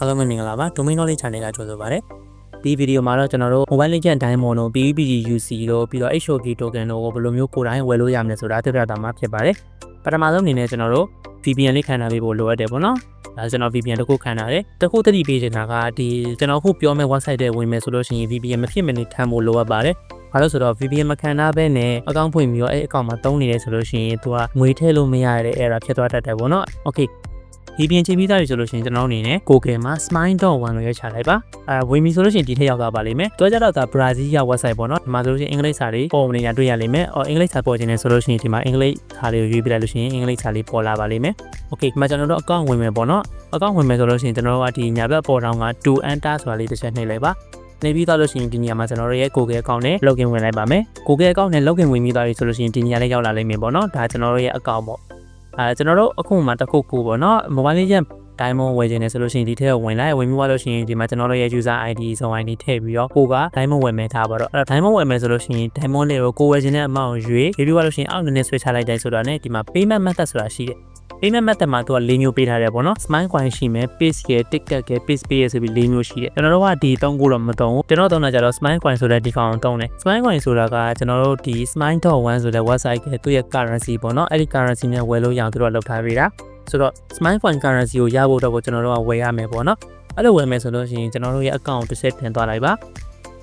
အားလုံးပဲမင်္ဂလာပါ domain knowledge channel ကကြိုဆိုပါရစေဒီဗီဒီယိုမှာတော့ကျွန်တော်တို့ mobile legend diamond တို့ PVPG UC တို့ပြီးတော့ HOK token တို့ကိုဘယ်လိုမျိုးကိုယ်တိုင်ဝယ်လို့ရမလဲဆိုတာသိပြတာမှာဖြစ်ပါတယ်ပထမဆုံးအနေနဲ့ကျွန်တော်တို့ VPN လေးခံထားပေးဖို့လိုအပ်တယ်ပေါ့နော်ဒါကျွန်တော် VPN တစ်ခုခံထားတယ်တစ်ခုတတိပေးချင်တာကဒီကျွန်တော်ခုပြောမဲ့ website တွေဝင်မယ်ဆိုလို့ရှိရင် VPN မဖြစ်မနေထမ်းဖို့လိုအပ်ပါတယ်ဘာလို့ဆိုတော့ VPN မခံထားဘဲနဲ့အကောင့်ဖွင့်ပြီးတော့အဲ့အကောင့်မှာတုံးနေတယ်ဆိုလို့ရှိရင်သူကငွေထည့်လို့မရတဲ့ error ဖြစ်သွားတတ်တယ်ပေါ့နော် okay ဒီပြင်ချိန်ပြီးသားပြီဆိုလို့ရှိရင်ကျွန်တော်တို့အနေနဲ့ Google မှာ smile.1 လို့ရိုက်ချလိုက်ပါအဲဝင်ပြီဆိုလို့ရှိရင်ဒီထက်ရောက်သွားပါလိမ့်မယ်တွဲကြတော့ဒါ Brazil ရ website ပေါ့နော်ဒီမှာဆိုလို့ရှိရင်အင်္ဂလိပ်စာလေးပေါ်နေတာတွေ့ရလိမ့်မယ်အော်အင်္ဂလိပ်စာပေါ်ခြင်းနဲ့ဆိုလို့ရှိရင်ဒီမှာအင်္ဂလိပ်စာလေးကိုရွေးပြလိုက်လို့ရှိရင်အင်္ဂလိပ်စာလေးပေါ်လာပါလိမ့်မယ် Okay ဒီမှာကျွန်တော်တို့အကောင့်ဝင်မယ်ပေါ့နော်အကောင့်ဝင်မယ်ဆိုလို့ရှိရင်ကျွန်တော်တို့ကဒီညာဘက်ပေါ်တောင်းက2 enter ဆိုတာလေးတစ်ချက်နှိပ်လိုက်ပါနေပြီးသားလို့ရှိရင်ဒီနေရာမှာကျွန်တော်တို့ရဲ့ Google account နဲ့ login ဝင်လိုက်ပါမယ် Google account နဲ့ login ဝင်ပြီးသားပြီဆိုလို့ရှိရင်ဒီနေရာလေးရောက်လာလိမ့်မယ်ပေါ့နော်ဒါကျွန်တော်တို့ရဲ့ account ပေါ့ အဲကျွန်တော်တို့အခုမှတစ်ခုခုပေါ့နော် mobile legend diamond ဝယ်ခြင်းနဲ့ဆိုလို့ရှိရင်ဒီထက်ဝင်လိုက်ဝင်ပြီးသွားလို့ရှိရင်ဒီမှာကျွန်တော်တို့ရဲ့ user ID စုံ ID ထည့်ပြီးတော့ကိုက diamond ဝယ်မယ်ထားပါတော့အဲ့တော့ diamond ဝယ်မယ်ဆိုလို့ရှိရင် diamond လေးကိုကိုဝယ်ခြင်းတဲ့ amount ကိုရွေးပြီးသွားလို့ရှိရင်အောက်နည်းနည်းဆွဲချလိုက်တယ်ဆိုတာနဲ့ဒီမှာ payment method ဆိုတာရှိတယ် payment method မှာသူက၄မျိုးပေးထားတယ်ပေါ့နော် smile coin ရှိမယ် pace ရယ် ticket ရယ် pace pay ရယ်ဆိုပြီး၄မျိုးရှိတယ်ကျွန်တော်တို့ကဒီ၃ခုတော့မသုံးဘူးကျွန်တော်သုံးတာကြတော့ smile coin ဆိုတဲ့ဒီကောင်သုံးတယ် smile coin ဆိုတာကကျွန်တော်တို့ဒီ smile.1 ဆိုတဲ့ website ကသူ့ရဲ့ currency ပေါ့နော်အဲ့ဒီ currency နဲ့ဝယ်လို့ရအောင်သူတို့ကလုပ်ထားပေးတာဆိုတော့ smile coin currency ကိုရဖို့တော့ကိုကျွန်တော်တို့ကဝယ်ရမယ်ပေါ့နော်အဲ့လိုဝယ်မယ်ဆိုလို့ရှိရင်ကျွန်တော်တို့ရဲ့ account တစ်ဆက်တင်သွားလိုက်ပါ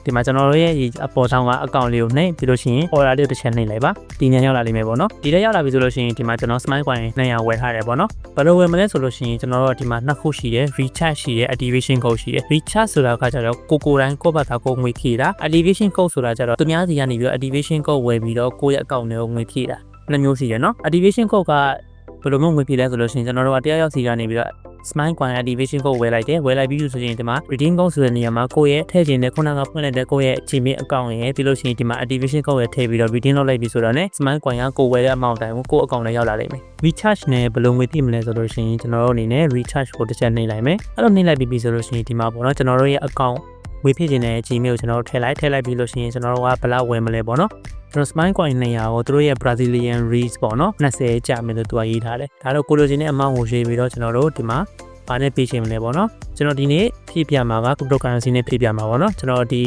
ဒီမှာကျွန်တော်တို့ရဲ့အပေါ်ဆောင်ကအကောင့်လေးကိုနှိပ်ပြီးလို့ရှိရင် order လေးတစ်ချက်နှိပ်လိုက်ပါဒီညရောက်လာလိမ့်မယ်ပေါ့နော်ဒီတက်ရောက်လာပြီဆိုလို့ရှိရင်ဒီမှာကျွန်တော် smile coin 200ဝယ်ထားတယ်ပေါ့နော်ဘယ်လိုဝယ်မလဲဆိုလို့ရှိရင်ကျွန်တော်တို့ဒီမှာနှစ်ခုရှိတယ် recharge ရှိတယ် activation code ရှိတယ် recharge ဆိုတာကကြတော့ကိုကိုတိုင်းကိုယ့်ဘာသာကိုငွေဖြည့်တာ activation code ဆိုတာကြတော့သူများစီကနေပြီးတော့ activation code ဝယ်ပြီးတော့ကိုယ့်ရဲ့အကောင့်တွေကိုငွေဖြည့်တာနှစ်မျိုးရှိတယ်နော် activation code က ဘယ်လိုမျိုးငွေဖြည့်လဲဆိုလို့ရှိရင်ကျွန်တော်တို့ကတရားရောက်စီကနေပြီးတော့ smile coin activation code ဝယ်လိုက်တယ်ဝယ်လိုက်ပြီးဆိုရင်ဒီမှာ redeem code ဆိုတဲ့နေရာမှာကိုယ့်ရဲ့ထည့်ခြင်းနဲ့ခုနကဖွင့်လိုက်တဲ့ကိုယ့်ရဲ့ Gmail account ရဲ့ပြီးလို့ရှိရင်ဒီမှာ activation code ရဲ့ထည့်ပြီးတော့ redeem လုပ်လိုက်ပြီဆိုတော့ ਨੇ smile coin ကကိုယ်ဝယ်တဲ့ amount တိုင်းကိုကိုယ့် account နဲ့ရောက်လာလိမ့်မယ် recharge နဲ့ဘယ်လိုငွေပြည့်မလဲဆိုလို့ရှိရင်ကျွန်တော်တို့အနေနဲ့ recharge ကိုတစ်ချက်နှိပ်လိုက်မယ်အဲ့လိုနှိပ်လိုက်ပြီးပြီဆိုလို့ရှိရင်ဒီမှာပေါ့နော်ကျွန်တော်တို့ရဲ့ account ဝေဖြစ်ခြင်းနဲ့ Gmail ကိုကျွန်တော်တို့ထည့်လိုက်ထည့်လိုက်ပြီးလို့ရှိရင်ကျွန်တော်တို့ကဘယ်လောက်ဝယ်မလဲပေါ့နော်ကျွန်တော် smile coin 200ကိုသူတို့ရဲ့ Brazilian reais ပေါ့နော်20ကျမယ်လို့သူကရေးထားတယ်ဒါတော့ကိုလိုချင်တဲ့ amount ကိုရွေးပြီးတော့ကျွန်တော်တို့ဒီမှာဘာနဲ့ပေးချင်မလဲပေါ့နော်ကျွန်တော်ဒီနေ့ဖြည့်ပြမှာက cryptocurrency နဲ့ဖြည့်ပြမှာပေါ့နော်ကျွန်တော်ဒီ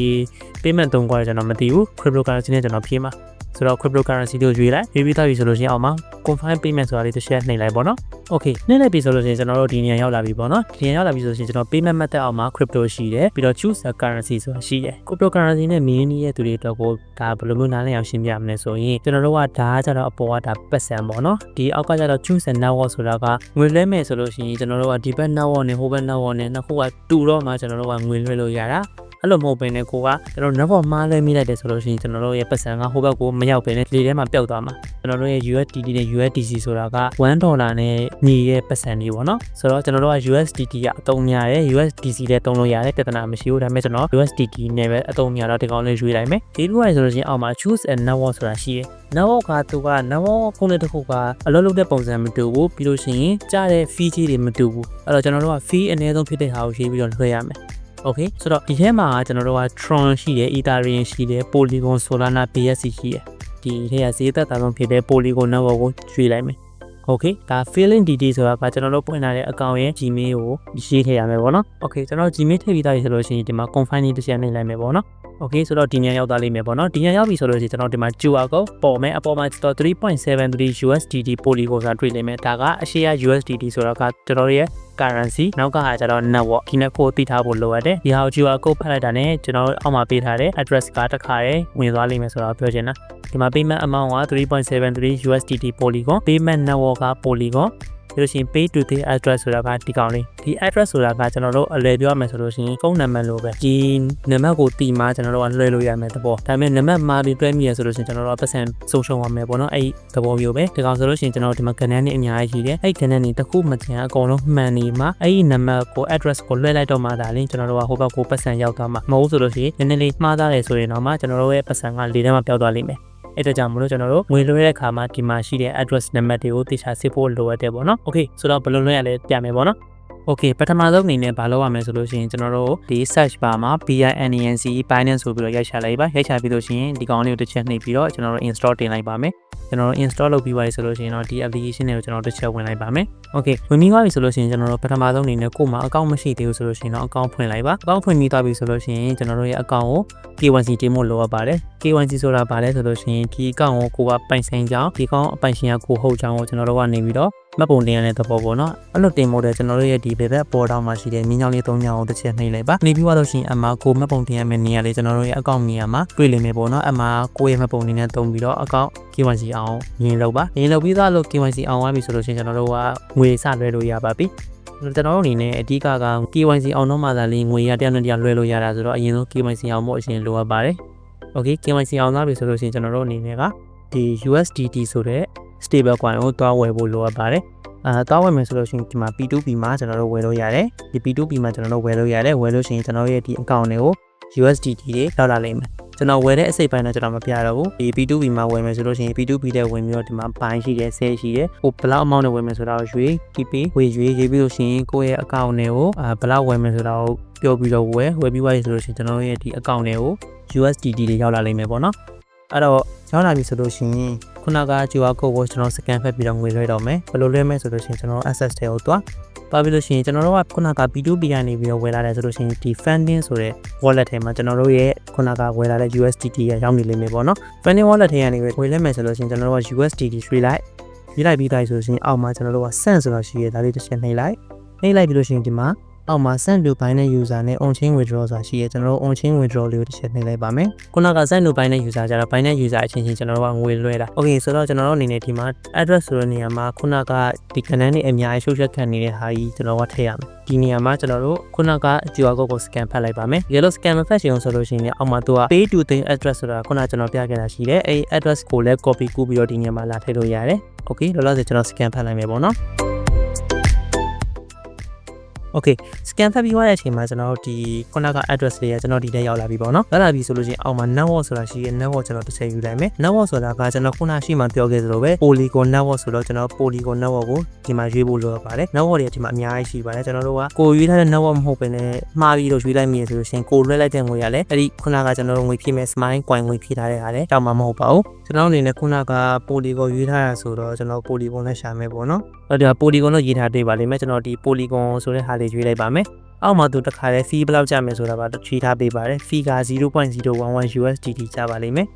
payment သုံးခွာကျွန်တော်မသိဘူး cryptocurrency နဲ့ကျွန်တော်ဖြည့်မှာ ဆိုတော့ cryptocurrency ကိုရွေးလိုက်ရွေးပြီးသားပြီဆိုလို့ရှိရင်အောက်မှာ confirm payment ဆိုတာလေးတစ်ချက်နှိပ်လိုက်ပေါ့နော် okay နှိပ်လိုက်ပြီဆိုလို့ရှိရင်ကျွန်တော်တို့ဒီနေရာရောက်လာပြီပေါ့နော်ဒီနေရာရောက်လာပြီဆိုလို့ရှိရင်ကျွန်တော် payment method အောက်မှာ crypto ရှိတယ်ပြီးတော့ choose a currency ဆိုတာရှိတယ် cryptocurrency နဲ့ mini ရဲ့သူတွေအတွက်ကိုဒါဘယ်လိုမျိုးနားလည်အောင်ရှင်းပြမလဲဆိုရင်ကျွန်တော်တို့ကဒါကကြတော့အပေါ်ကဒါပတ်စံပေါ့နော်ဒီအောက်ကကြတော့ choose a network ဆိုတာကငွေလွှဲမယ်ဆိုလို့ရှိရင်ကျွန်တော်တို့ကဒီဘက် network နဲ့ဟိုဘက် network နဲ့နှစ်ခုကတူတော့မှကျွန်တော်တို့ကငွေလွှဲလို့ရတာ အဲ့လိုမဟုတ်ဘဲနဲ့ကိုကကျွန်တော် network မှားလဲမိလိုက်တယ်ဆိုလို့ရှိရင်ကျွန်တော်တို့ရဲ့ပတ်စံကဟိုဘက်ကိုမရောက်ဘဲနဲ့လေထဲမှာပျောက်သွားမှာကျွန်တော်တို့ရဲ့ USDT နဲ့ USDC ဆိုတာက1ဒေါ်လာနဲ့ညီရဲ့ပတ်စံတွေပေါ့နော်ဆိုတော့ကျွန်တော်တို့က USDT ကအသုံးများတယ် USDC လည်းသုံးလို့ရတယ်ပြဿနာမရှိဘူးဒါပေမဲ့ကျွန်တော် USDT နဲ့ပဲအသုံးများတော့ဒီကောင်လေးရွေးလိုက်မယ်ဒီလိုရဆိုလို့ရှိရင်အောက်မှာ choose a network ဆိုတာရှိတယ် network ကသူက network ဖုန်းလေးတစ်ခုကအလုပ်လုပ်တဲ့ပုံစံမတူဘူးပြီးလို့ရှိရင်ကြားတဲ့ fee ကြီးတွေမတူဘူးအဲ့တော့ကျွန်တော်တို့က fee အနည်းဆုံးဖြစ်တဲ့ဟာကိုရေးပြီးတော့လွှဲရမယ် Okay ဆိုတော့ဒီထဲမှာကျွန်တော်တို့က Tron ရှိတယ် Ethereum ရှိတယ် Polygon Solana BSC ရှိတယ်ဒီထဲကဈေးသက်သာဆုံးဖြစ်တဲ့ Polygon network ကိုရွေးလိုက်မယ် Okay ဒါ filling DD ဆိုတာကကျွန်တော်တို့ပွင့်လာတဲ့အကောင့်ရဲ့ Gmail ကိုရေးထည့်ရမယ်ပေါ့နော် Okay ကျွန်တော် Gmail ထည့်ပြီးသားပြီဆိုလို့ရှိရင်ဒီမှာ confine လေးတစ်ချက်နှိပ်လိုက်မယ်ပေါ့နော် Okay ဆိုတော့ဒီညရောက်သားလိမ့်မယ်ပေါ့နော်ဒီညရောက်ပြီဆိုလို့ရှိရင်ကျွန်တော်ဒီမှာ QR code ပေါ်မယ်အပေါ်မှာတော့3.73 USDT Polygon ဆိုတာတွေ့လိမ့်မယ်ဒါကအရှိရ USDT ဆိုတာကကျွန်တော်ရဲ့ currency နောက်ကဟာကျတော့ network ဒီ net ကိုသိထားဖို့လိုအပ်တယ်ဒီဟာကို QR code ဖတ်လိုက်တာနဲ့ကျွန်တော်အောက်မှာပေးထားတဲ့ address ကတစ်ခါရဲဝင်သွားလိမ့်မယ်ဆိုတော့ပြောချင်တာ ဒီမှာ payment amount က3.73 USDT Polygon payment network က Polygon ပြီးလို့ရှိရင် pay to the address ဆိုတာကဒီကောင်လေးဒီ address ဆိုတာကကျွန်တော်တို့အလဲပြောရမယ်ဆိုလို့ရှိရင်ဖုန်းနံပါတ်လိုပဲဒီနံပါတ်ကိုတီမှကျွန်တော်တို့ကလွှဲလို့ရမယ်တဘောဒါပေမဲ့နံပါတ်မှာပြီးတွဲမိရဆိုလို့ရှိရင်ကျွန်တော်တို့ကပတ်စံဆုံးရှုံးရမယ်ပေါ့နော်အဲ့ဒီသဘောမျိုးပဲဒီကောင်ဆိုလို့ရှိရင်ကျွန်တော်တို့ဒီမှာကဏ္ဍနဲ့အများကြီးရှိတယ်အဲ့ဒီကဏ္ဍနဲ့တစ်ခုမကျန်အကုန်လုံးမှန်နေမှာအဲ့ဒီနံပါတ်ကို address ကိုလွှဲလိုက်တော့မှဒါလင်းကျွန်တော်တို့ကဟိုဘက်ကိုပတ်စံရောက်သွားမှာမဟုတ်ဆိုလို့ရှိရင်နည်းနည်းလေးမှားသားတယ်ဆိုရင်တော့မှကျွန်တော်တို့ရဲ့ပတ်စံကလေထဲမှာပျောက်သွားလိမ့်မယ် အဲ့ဒါကြောင့်မလို့ကျွန်တော်တို့ငွေလွှဲတဲ့အခါမှာဒီမှာရှိတဲ့ address နံပါတ်တွေကိုသိချာစစ်ဖို့လိုအပ်တယ်ပေါ့နော်။ Okay ဆိုတော့ဘယ်လိုလွှဲရလဲပြမယ်ပေါ့နော်။ Okay ပထမဆုံးအနေနဲ့ဘာလုပ်ရမလဲဆိုလို့ရှိရင်ကျွန်တော်တို့ဒီ search bar မှာ BINANC Binance ဆိုပြီးတော့ရိုက်ချလိုက်ပါရိုက်ချပြီးလို့ရှိရင်ဒီကောင်လေးကိုတစ်ချက်နှိပ်ပြီးတော့ကျွန်တော်တို့ install တင်လိုက်ပါမယ်ကျွန်တော်တို့ install လုပ်ပြီးပါပြီဆိုလို့ရှိရင်တော့ဒီ application တွေကိုကျွန်တော်တို့တစ်ချက်ဝင်လိုက်ပါမယ်။ Okay ဝင်ပြီးသွားပြီဆိုလို့ရှိရင်ကျွန်တော်တို့ပထမဆုံးအနေနဲ့ကို့မှာ account မရှိသေးဘူးဆိုလို့ရှိရင်တော့ account ဖွင့်လိုက်ပါ။ account ဖွင့်ပြီးသွားပြီဆိုလို့ရှိရင်ကျွန်တော်တို့ရဲ့ account ကို KYC တင်ဖို့လိုအပ်ပါတယ်။ KYC ဆိုတာဘာလဲဆိုလို့ရှိရင်ဒီ account ကိုကိုကပိုင်ဆိုင်ကြောင်းဒီ account အပိုင်ရှင်ကကိုဟုတ်ကြောင်းကိုကျွန်တော်တို့ကနေပြီးတော့ မှတ်ပုံတင်ရတဲ့သဘောပေါ့နော်။အဲ့လိုတင်ဖို့တဲ့ကျွန်တော်တို့ရဲ့ဒီဘက်ဘက်ပေါ်တောင်မှာရှိတဲ့မြင်းချောင်းလေး၃ညောင်းကိုတစ်ချက်နှိပ်လိုက်ပါ။နှိပ်ပြီးသွားလို့ရှိရင်အမှာကိုမှတ်ပုံတင်ရမယ့်နေရာလေးကျွန်တော်တို့ရဲ့ account နေရာမှာတွေ့လိမ့်မယ်ပေါ့နော်။အမှာကိုရဲ့မှတ်ပုံတင်နဲ့တုံးပြီးတော့ account KYC အောင်မြင်လို့ပါ။မြင်လို့ပြီးသားလို့ KYC အောင်သွားပြီဆိုလို့ရှိရင်ကျွန်တော်တို့ကငွေစလွှဲလို့ရပါပြီ။ကျွန်တော်တို့အနေနဲ့အဓိကက KYC အောင်တော့မှသာလေးငွေရတယောက်နဲ့တယောက်လွှဲလို့ရတာဆိုတော့အရင်ဆုံး KYC အောင်ဖို့အရင်လိုအပ်ပါတယ်။ Okay KYC အောင်သားပြီဆိုလို့ရှိရင်ကျွန်တော်တို့အနေနဲ့ကဒီ USDT ဆိုတဲ့ stable coin ကိုတွားဝယ်ဖို့လိုအပ်ပါတယ်။အာတွားဝယ်မယ်ဆိုလို့ရှိရင်ဒီမှာ P2P မှာကျွန်တော်တို့ဝယ်လို့ရတယ်။ဒီ P2P မှာကျွန်တော်တို့ဝယ်လို့ရတယ်။ဝယ်လို့ရှိရင်ကျွန်တော်ရဲ့ဒီ account တွေကို USDT တွေလောက်လာလိမ့်မယ်။ကျွန်တော်ဝယ်တဲ့အစိတ်ပိုင်းတော့ကျွန်တော်မပြတော့ဘူးဒီ P2P မှာဝယ်မယ်ဆိုလို့ရှိရင် P2P တဲ့ဝင်ပြီးတော့ဒီမှာဘိုင်းရှိတယ်ဆဲရှိတယ်ဟိုဘလောက် amount နဲ့ဝယ်မယ်ဆိုတာကိုရွေး TP ဝယ်ရွေးရေးပြီးလို့ရှိရင်ကိုယ့်ရဲ့ account တွေကိုအာဘလောက်ဝယ်မယ်ဆိုတာကိုပြောပြီးတော့ဝယ်ဝယ်ပြီးသွားပြီဆိုလို့ရှိရင်ကျွန်တော်ရဲ့ဒီ account တွေကို USDT တွေရောက်လာလိမ့်မယ်ပေါ့နော် အဲ့တော့ရောက်လာပြီဆိုလို့ရှိရင်ခုနက QR code ကိုကျွန်တော် scan ဖက်ပြီးတော့ငွေလွှဲတော့မယ်ဘယ်လိုလွှဲမလဲဆိုလို့ရှိရင်ကျွန်တော် access တွေကိုတွားပါပြီးလို့ရှိရင်ကျွန်တော်တို့ကခုနက P2P ကနေပြီးတော့ဝယ်လာတယ်ဆိုလို့ရှိရင်ဒီ funding ဆိုတဲ့ wallet ထဲမှာကျွန်တော်တို့ရဲ့ခုနကဝယ်လာတဲ့ USDT ရရောက်နေလိမ့်မယ်ပေါ့နော် funding wallet ထဲကနေဝယ်လဲမယ်ဆိုလို့ရှိရင်ကျွန်တော်တို့က USDT ရွှေ့လိုက်ရွှေ့လိုက်ပြီးသားဆိုလို့ရှိရင်အောက်မှာကျွန်တော်တို့က cent ဆိုတာရှိရဒါလေးတစ်ချက်နှိပ်လိုက်နှိပ်လိုက်ပြီးလို့ရှိရင်ဒီမှာ အောက်မှာ send လူပိုင်းတဲ့ user နဲ့ on chain withdraw ဆိုတာရှိရဲကျွန်တော်တို့ on chain withdraw လေးကိုတစ်ချက်နှိပ်လိုက်ပါမယ်ခုနက send လူပိုင်းတဲ့ user ကြတော့ပိုင်းတဲ့ user အချင်းချင်းကျွန်တော်တို့ကငွေလွှဲတာ okay ဆိုတော့ကျွန်တော်တို့အနေနဲ့ဒီမှာ address ဆိုတဲ့နေရာမှာခုနကဒီကဏ္ဍနဲ့အများကြီး social ခံနေတဲ့ဟာကြီးကျွန်တော်ကထည့်ရမယ်ဒီနေရာမှာကျွန်တော်တို့ခုနက QR code ကို scan ဖတ်လိုက်ပါမယ်ဒီလို scan မဖတ်ချင်အောင်ဆိုလို့ရှိရင်အောက်မှာသူက pay to the address ဆိုတာခုနကကျွန်တော်ပြခဲ့တာရှိတယ်အဲဒီ address ကိုလည်း copy ကူးပြီးတော့ဒီနေရာမှာလာထည့်လို့ရတယ် okay လောလောဆယ်ကျွန်တော် scan ဖတ်လိုက်မယ်ပေါ့နော် Okay scan ဖတ်ပြီးသွားတဲ့အချိန်မှာကျွန်တော်တို့ဒီခုနက address လေးကကျွန်တော်ဒီထဲရောက်လာပြီပေါ့နော်ရောက်လာပြီဆိုလို့ရှိရင်အောက်မှာ network ဆိုတာရှိရဲ့ network ကျွန်တော်တစ်ချက်ယူလိုက်မယ် network ဆိုတာကကျွန်တော်ခုနရှိမှပြောခဲ့သလိုပဲ polygon network ဆိုတော့ကျွန်တော် polygon network ကိုဒီမှာရွေးဖို့လိုအပ်ပါတယ် network တွေကဒီမှာအများကြီးရှိပါတယ်ကျွန်တော်တို့ကကိုရွေးထားတဲ့ network မဟုတ်ဘဲနဲ့မှားပြီးတော့ရွေးလိုက်မိရဆိုလို့ရှိရင်ကိုလွှဲလိုက်တဲ့ငွေရလဲအဲ့ဒီခုနကကျွန်တော်တို့ငွေဖြည့်မဲ့ smile coin ငွေဖြည့်ထားတဲ့ဟာလဲတောင်းမှာမဟုတ်ပါဘူး ကျွန်တော်အနေနဲ့ခုနက polygon ရွေးထားတာဆိုတော့ကျွန်တော် polygon နဲ့ရှာမယ်ပေါ့နော်အဲ့ဒါ polygon လို့ရေးထားတွေ့ပါလိမ့်မယ်ကျွန်တော်ဒီ polygon ဆိုတဲ့ဟာလေးရွေးလိုက်ပါမယ်အောက်မှာသူတခါလဲ fee ဘယ်လောက်ကျမယ်ဆိုတာပါချီထားပေးပါတယ် fee က0.011 USDT ကျပါလိမ့်မယ်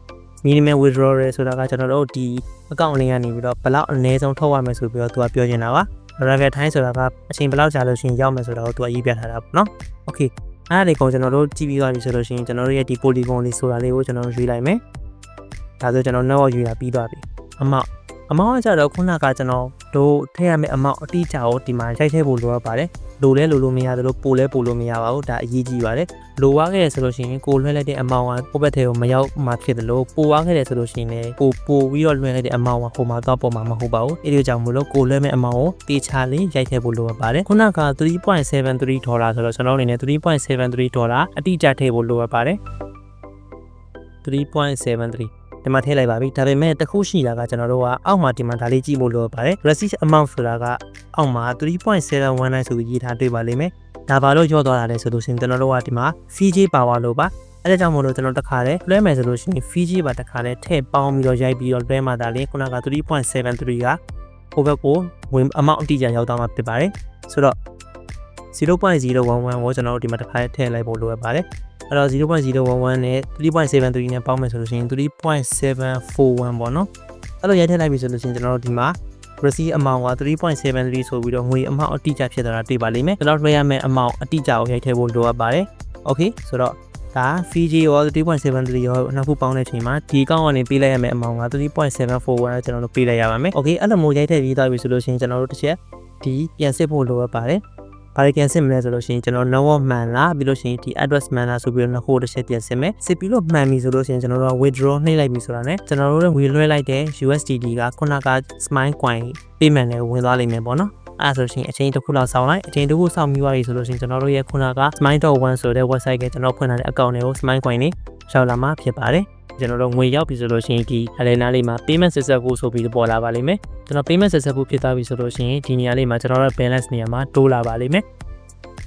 minimum withdrawal ဆိုတာကကျွန်တော်တို့ဒီ account လေးကနေပြီးတော့ဘယ်လောက်အနည်းဆုံးထုတ်ရမယ်ဆိုပြီးတော့သူကပြောနေတာပါ racket time ဆိုတာကအချိန်ဘယ်လောက်ကြာလို့ရှိရင်ရောက်မယ်ဆိုတာကိုသူကရေးပြထားတာပေါ့နော် okay အဲ့ဒါလေးကိုကျွန်တော်တို့ကြည့်ပြီးသွားပြီဆိုလို့ရှိရင်ကျွန်တော်တို့ရဲ့ဒီ polygon လေးဆိုတာလေးကိုကျွန်တော်တို့ရွေးလိုက်မယ် ဒါဆိုကျွန်တော် network ရွေးတာပြီးသွားပြီအမောက်အမောင်းကကြတော့ခုနကကျွန်တော်တို့ထည့်ရမယ့်အမောင်းအတိအကျကိုဒီမှာရိုက်ထည့်ဖို့လိုအပ်ပါတယ်လိုလဲလိုလို့မရသလိုပိုလဲပိုလို့မရပါဘူးဒါအရေးကြီးပါတယ်လိုသွားခဲ့ရဆိုလို့ရှိရင်ကိုလွှဲလိုက်တဲ့အမောင်းကကိုယ့်ဘက်ထဲကိုမရောက်မှဖြစ်တယ်လို့ပိုသွားခဲ့တယ်ဆိုလို့ရှိရင်လည်းပိုပိုပြီးတော့လွှဲလိုက်တဲ့အမောင်းကဟိုမှာတော့ပေါ်မှာမဟုတ်ပါဘူးအဲဒီကြောင့်မလို့ကိုလွှဲမဲ့အမောင်းကိုတေချာလေးရိုက်ထည့်ဖို့လိုအပ်ပါတယ်ခုနက3.73ဒေါ်လာဆိုတော့ကျွန်တော်အနေနဲ့3.73ဒေါ်လာအတိအကျထည့်ဖို့လိုအပ်ပါတယ်3.73 ဒီမှာထည့်လိုက်ပါပြီဒါပေမဲ့တခုရှိတာကကျွန်တော်တို့ကအောက်မှာဒီမှာဒါလေးကြည့်ဖို့လိုပါတယ် receipt amount ဆိုတာကအောက်မှာ3.719ဆိုပြီးရေးထားတွေ့ပါလိမ့်မယ်ဒါဘာလို့ကြော့သွားတာလဲဆိုလို့ရှိရင်ကျွန်တော်တို့ကဒီမှာ Fiji power လို့ပါအဲဒါကြောင့်မို့လို့ကျွန်တော်တခါလဲလွှဲမယ်ဆိုလို့ရှိရင် Fiji ပါတခါလဲထည့်ပေါင်းပြီးတော့ရိုက်ပြီးတော့လွှဲမှဒါလေးခုနက3.73ကဟိုဘက်ကိုဝင် amount အတိအကျရောက်သွားမှာဖြစ်ပါတယ်ဆိုတော့0.011ကိုကျွန်တော်တို့ဒီမှာတစ်ခါထည့်လိုက်ဖို့လိုအပ်ပါတယ် အဲ့တော့0.011နဲ့3.73နဲ့ပေါင်းမယ်ဆိုလို့ရှိရင်3.741ပေါ့နော်အဲ့လိုရိုက်ထည့်လိုက်ပြီဆိုလို့ရှိရင်ကျွန်တော်တို့ဒီမှာ receipt amount က3.73ဆိုပြီးတော့ငွေ amount အတိအကျဖြစ်သွားတာတွေ့ပါလိမ့်မယ်ကျွန်တော်တွေ့ရမယ့် amount အတိအကျကိုရိုက်ထည့်ဖို့လိုအပ်ပါတယ် okay ဆိုတော့ဒါ Fiji ရော3.73ရောနှစ်ခုပေါင်းတဲ့အချိန်မှာဒီအကောင့်ကနေပေးလိုက်ရမယ့် amount က3.741ကျွန်တော်တို့ပေးလိုက်ရပါမယ် okay အဲ့လိုမျိုးရိုက်ထည့်ပြီးသွားပြီဆိုလို့ရှိရင်ကျွန်တော်တို့တစ်ချက်ဒီပြန်စစ်ဖို့လိုအပ်ပါတယ် ဘာတွေပြန်စစ်မလဲဆိုလို့ရှိရင်ကျွန်တော် network မှန်လားပြီးလို့ရှိရင်ဒီ address မှန်လားဆိုပြီးတော့နှစ်ခုတစ်ချက်ပြန်စစ်မယ်စစ်ပြီးတော့မှန်ပြီဆိုလို့ရှိရင်ကျွန်တော်တို့က withdraw နှိပ်လိုက်ပြီဆိုတာ ਨੇ ကျွန်တော်တို့ဝေလွှဲလိုက်တဲ့ USDT ကခုနက smile coin payment နဲ့ဝင်သွားလိမ့်မယ်ပေါ့နော်အဲ့ဆိုရှင်အချိန်တစ်ခုလောက်စောင့်လိုက်အချိန်တစ်ခုစောင့်ပြီးသွားပြီဆိုလို့ရှိရင်ကျွန်တော်တို့ရဲ့ခုနက smile.1 ဆိုတဲ့ website ကကျွန်တော်ဖွင့်ထားတဲ့ account တွေကို smile coin နေရောက်လာမှာဖြစ်ပါတယ် ကျွန်တော်တို့ငွေရောက်ပြီဆိုလို့ရှိရင်ဒီအလဲနားလေးမှာ payment successful ဆိုပြီးပေါ်လာပါလိမ့်မယ်ကျွန်တော် payment successful ဖြစ်သွားပြီဆိုလို့ရှိရင်ဒီနေရာလေးမှာကျွန်တော်တို့ balance နေရာမှာတိုးလာပါလိမ့်မယ်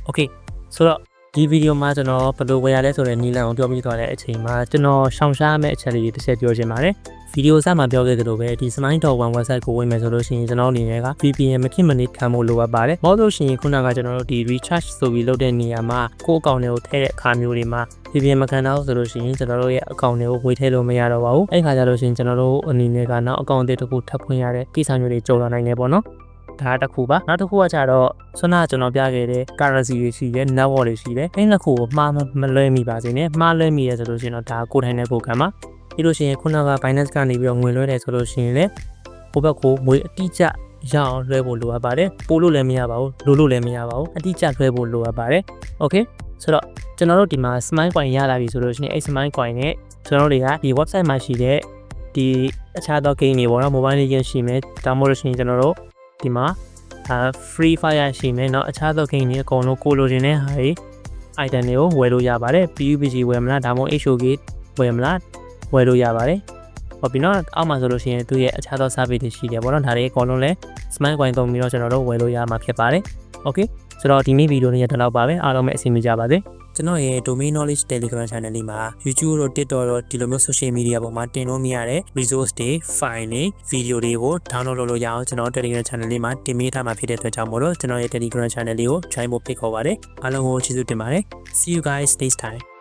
okay ဆိုတော့ဒီဗီဒီယိုမှာကျွန်တော်ဘယ်လိုဝယ်ရလဲဆိုတဲ့နီလန်ကိုပြောပြသွားတဲ့အချိန်မှာကျွန်တော်ရှောင်ရှားမယ့်အချက်လေးတွေတစ်ချက်ပြောချင်ပါတယ်ဗီဒီယိုစမှာပြောခဲ့သလိုပဲဒီ smile.1 website ကိုဝင်မယ်ဆိုလို့ရှိရင်ကျွန်တော်အနေနဲ့က VPN မဖြစ်မနေခံဖို့လိုအပ်ပါတယ်။မဟုတ်လို့ရှိရင်ခုနကကျွန်တော်တို့ဒီ recharge ဆိုပြီးလုပ်တဲ့နေရာမှာကိုယ့်အကောင့်တွေကိုထည့်တဲ့အခါမျိုးတွေမှာ VPN မခံတော့ဆိုလို့ရှိရင်ကျွန်တော်တို့ရဲ့အကောင့်တွေကိုဝေထည့်လို့မရတော့ပါဘူး။အဲ့ခါကျလို့ရှိရင်ကျွန်တော်တို့အနေနဲ့ကနောက်အကောင့်အသစ်တစ်ခုထပ်ဖွင့်ရတဲ့ကိစ္စမျိုးတွေကြုံလာနိုင်တယ်ပေါ့နော်။ဒါတစ်ခုပါနောက်တစ်ခုကကြတော့ဆွမ်းနာကျွန်တော်ပြခဲ့တဲ့ currency တွေရှိတယ် network တွေရှိတယ်အဲ့နှစ်ခုကိုမှားမလွဲမိပါစေနဲ့မှားလွဲမိရဆိုလို့ရှိရင်တော့ဒါကိုယ်ထိုင်တဲ့ပုံကံပါပြီးလို့ရှိရင်ခုနက Binance ကနေပြီးတော့ငွေလွှဲတယ်ဆိုလို့ရှိရင်လည်းဟိုဘက်ကိုငွေအတိအကျရအောင်လွှဲဖို့လိုအပ်ပါတယ်ပို့လို့လည်းမရပါဘူးလိုလို့လည်းမရပါဘူးအတိအကျလွှဲဖို့လိုအပ်ပါတယ် okay ဆိုတော့ ကျွန်တော်တို့ဒီမှာ smile coin ရလာပြီဆိုလို့ရှိရင်အဲ့ smile coin နဲ့ကျွန်တော်တို့တွေကဒီ website မှာရှိတဲ့ဒီအခြားသော game တွေပေါ့နော် mobile legend ရှိမယ်ဒါမှမဟုတ်လို့ရှိရင်ကျွန်တော်တို့ဒီမှာအာ free fire ရှိမယ်เนาะအခြားသော game တွေအကုန်လုံးကိုလိုချင်တဲ့ဟာတွေ item တွေကိုဝယ်လို့ရပါတယ် PUBG ဝယ်မလားဒါမှမဟုတ် HOK ဝယ်မလားဝယ်လို့ရပါတယ်ဟုတ်ပြီเนาะအောက်မှာဆိုလို့ရှိရင်သူ့ရဲ့အခြားသော service တွေရှိတယ်ပေါ့နော်ဒါတွေအကုန်လုံးလဲ smile coin သုံးပြီးတော့ကျွန်တော်တို့ဝယ်လို့ရမှာဖြစ်ပါတယ် okay ဆိုတော့ဒီနေ့ဗီဒီယိုလေးရတဲ့လောက်ပါပဲအားလုံးပဲအဆင်ပြေကြပါစေ ကျွန်တော်ရဲ့ domain knowledge telegram channel လေးမှာ YouTube တို့ TikTok တို့ဒီလိုမျိုး social media ပေါ်မှာတင်လို့မရတဲ့ resource တွေ file တွေ video တွေကို download လုပ်လို့ရအောင်ကျွန်တော် telegram channel လေးမှာတင်ပေးထားမှာဖြစ်တဲ့အတွက်ကြောင့်မို့လို့ကျွန်တော်ရဲ့ telegram channel လေးကို join ဖို့ဖိတ်ခေါ်ပါတယ်အားလုံးကိုကျေးဇူးတင်ပါတယ် see you guys next time